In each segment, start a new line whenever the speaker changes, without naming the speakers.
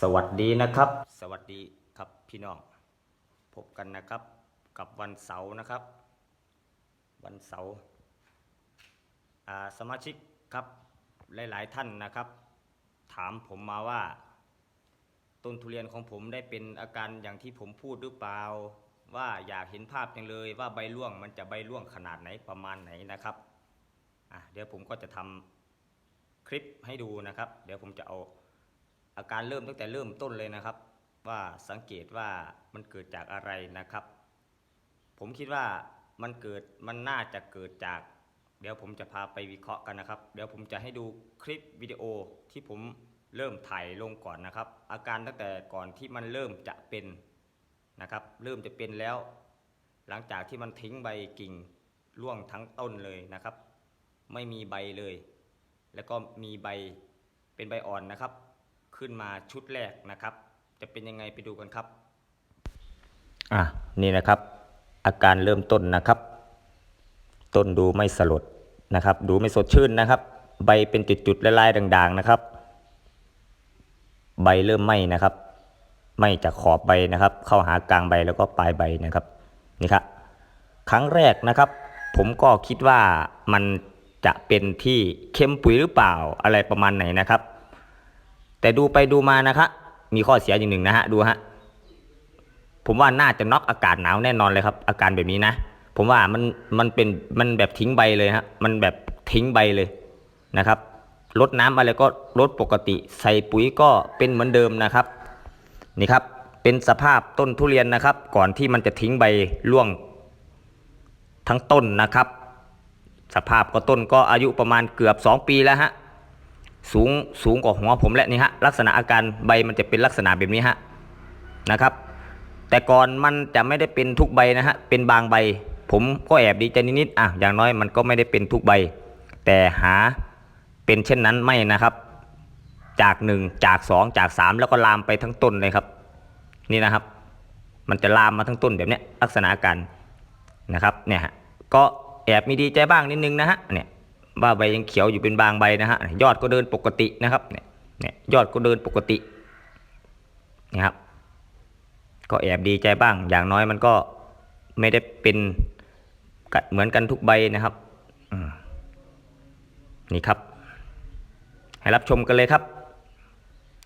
สวัสดีนะครับ สวัสดีครับพี่น้อง พบกันนะครับกับวันเสาร์นะครับ วันเสาร์สมาชิกครับหลาย ๆ ท่านนะครับ ถามผมมาว่า ต้นทุเรียนของผมได้เป็นอาการอย่างที่ผมพูดหรือเปล่า ว่าอยากเห็นภาพจังเลยว่าใบร่วงมันจะใบร่วงขนาดไหนประมาณไหนนะครับเดี๋ยวผมก็จะทำคลิปให้ดูนะครับ เดี๋ยวผมจะเอา อาการเริ่มตั้งแต่เริ่มต้นเลยนะครับ ว่าสังเกตว่ามันเกิดจากอะไรนะครับ ผมคิดว่ามันเกิดมันน่าจะเกิดจาก เดี๋ยวผมจะพาไปวิเคราะห์กันนะครับ เดี๋ยวผมจะให้ดูคลิปวิดีโอที่ผมเริ่มถ่ายลงก่อนนะครับ อาการตั้งแต่ก่อนที่มันเริ่มจะเป็นนะครับ เริ่มจะเป็นแล้ว หลังจากที่มันทิ้งใบกิ่งร่วงทั้งต้นเลยนะครับ ไม่มีใบเลย แล้วก็มีใบเป็นใบอ่อนนะครับ ขึ้นมาชุดแรกนะครับ จะเป็นยังไงไปดูกันครับ อะนี่นะครับ อาการเริ่มต้นนะครับ ต้นดูไม่สลดนะครับ ดูไม่สดชื่นนะครับ ใบเป็นจุดๆลายๆด่างๆนะครับ ใบเริ่มไหม้นะครับไหม้จากขอบใบนะครับ เข้าหากลางใบแล้วก็ปลายใบนะครับนี่ครับครั้งแรกนะครับ ผมก็คิดว่ามันจะเป็นที่เค็มปุ๋ยหรือเปล่าอะไรประมาณไหนนะครับ แต่ดูไปดูมานะครับมีข้อเสียอย่างหนึ่งนะฮะดูฮะผมว่าน่าจะน็อกอากาศหนาวแน่นอนเลยครับ อาการแบบนี้นะผมว่ามันมันเป็นมันแบบทิ้งใบเลยฮะมันแบบทิ้งใบเลยนะครับลดน้ำอะไรก็ลดปกติ ใส่ปุ๋ยก็เป็นเหมือนเดิมนะครับนี่ครับเป็นสภาพต้นทุเรียนนะครับ ก่อนที่มันจะทิ้งใบร่วงทั้งต้นนะครับ สภาพก็ต้นก็อายุประมาณเกือบ 2 ปีแล้วฮะ สูงสูงกว่าหัวผมและนี่ฮะลักษณะอาการใบมันจะเป็นลักษณะแบบนี้ฮะนะครับ แต่ก่อนมันจะไม่ได้เป็นทุกใบนะฮะเป็นบางใบ ผมก็แอบดีใจนิดๆอะอย่างน้อยมันก็ไม่ได้เป็นทุกใบ แต่หาเป็นเช่นนั้นไม่นะครับ จากหนึ่งจากสองจากสามแล้วก็ลามไปทั้งต้นเลยครับ นี่นะครับ มันจะลามมาทั้งต้นแบบนี้ลักษณะอาการนะครับเนี่ยฮะก็แอบมีดีใจบ้างนิดนึงนะฮะเนี่ย ว่าใบยังเขียวอยู่เป็นบางใบนะฮะยอดก็เดินปกตินะครับเนี่ยเนี่ยยอดก็เดินปกตินี่ครับ ก็แอบดีใจบ้าง อย่างน้อยมันก็ไม่ได้เป็นเหมือนกันทุกใบนะครับนี่ครับ ให้รับชมกันเลยครับ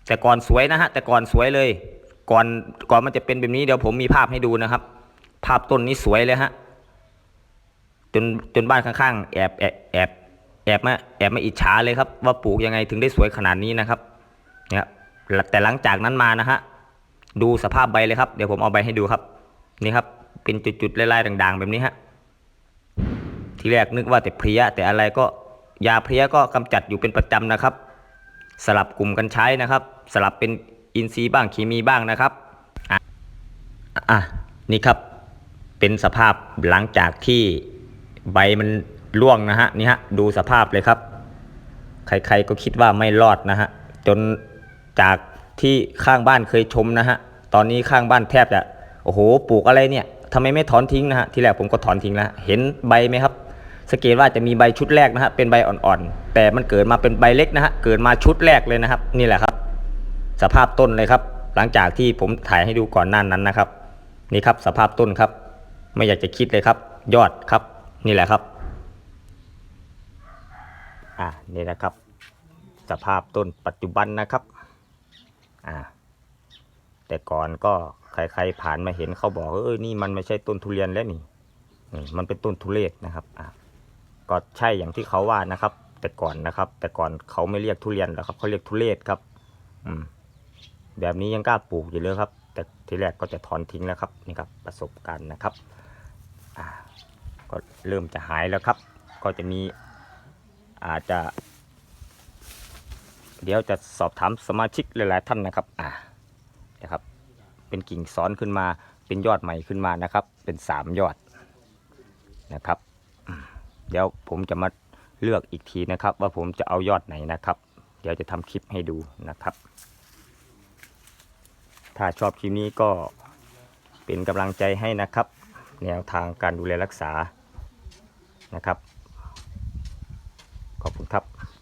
แต่ก่อนสวยนะฮะแต่ก่อนสวยเลย ก่อนก่อนมันจะเป็นแบบนี้เดี๋ยวผมมีภาพให้ดูนะครับ ภาพต้นนี้สวยเลยฮะจนจนบ้านข้างๆแอบแอบแอบ แอบมาแอบมาอิจฉาเลยครับ ว่าปลูกยังไงถึงได้สวยขนาดนี้นะครับเนี่ยแต่หลังจากนั้นมานะฮะดูสภาพใบเลยครับ เดี๋ยวผมเอาใบให้ดูครับ นี่ครับ เป็นจุดๆลายๆด่างๆ แบบนี้ฮะทีแรกนึกว่าแต่เพลี้ยแต่อะไรก็ยาเพลี้ยก็กำจัดอยู่เป็นประจำนะครับ สลับกลุ่มกันใช้นะครับ สลับเป็นอินทรีย์บ้างเคมีบ้างนะครับอะอะนี่ครับเป็นสภาพหลังจากที่ใบมัน ร่วงนะฮะนี่ฮะดูสภาพเลยครับ ใครๆก็คิดว่าไม่รอดนะฮะจนจากที่ข้างบ้านเคยชมนะฮะตอนนี้ข้างบ้านแทบจะโอ้โหปลูกอะไรเนี่ยทำไมไม่ถอนทิ้งนะฮะที่แรกผมก็ถอนทิ้งแล้วเห็นใบไหมครับสังเกตว่าจะมีใบชุดแรกนะฮะเป็นใบอ่อนๆ แต่มันเกิดมาเป็นใบเล็กนะฮะเกิดมาชุดแรกเลยนะครับ นี่แหละครับ สภาพต้นเลยครับ หลังจากที่ผมถ่ายให้ดูก่อนหน้านั้นนะครับ นี่ครับสภาพต้นครับ ไม่อยากจะคิดเลยครับ ยอดครับ นี่แหละครับ อ่านี่นะครับ สภาพต้นปัจจุบันนะครับอ่าแต่ก่อนก็ใครๆผ่านมาเห็นเขาบอกเออนี่มันไม่ใช่ต้นทุเรียนแล้วนี่นี่มันเป็นต้นทุเรศนะครับอ่าก็ใช่อย่างที่เขาว่านะครับ แต่ก่อนนะครับ แต่ก่อนเขาไม่เรียกทุเรียนหรอกครับเขาเรียกทุเรศครับ อืมแบบนี้ยังกล้าปลูกอยู่เลยครับ แต่ทีแรกก็จะถอนทิ้งแล้วครับนี่ครับประสบการณ์นะครับอ่าก็เริ่มจะหายแล้วครับ ก็จะมี อาจจะ เดี๋ยวจะสอบถามสมาชิกหลาย ๆ ท่านนะครับ อ่านะครับ เป็นกิ่งซ้อนขึ้นมา เป็นยอดใหม่ขึ้นมานะครับ เป็นสามยอดนะครับ เดี๋ยวผมจะมาเลือกอีกทีนะครับ ว่าผมจะเอายอดไหนนะครับ เดี๋ยวจะทำคลิปให้ดูนะครับ ถ้าชอบคลิปนี้ก็เป็นกำลังใจให้นะครับ แนวทางการดูแลรักษานะครับ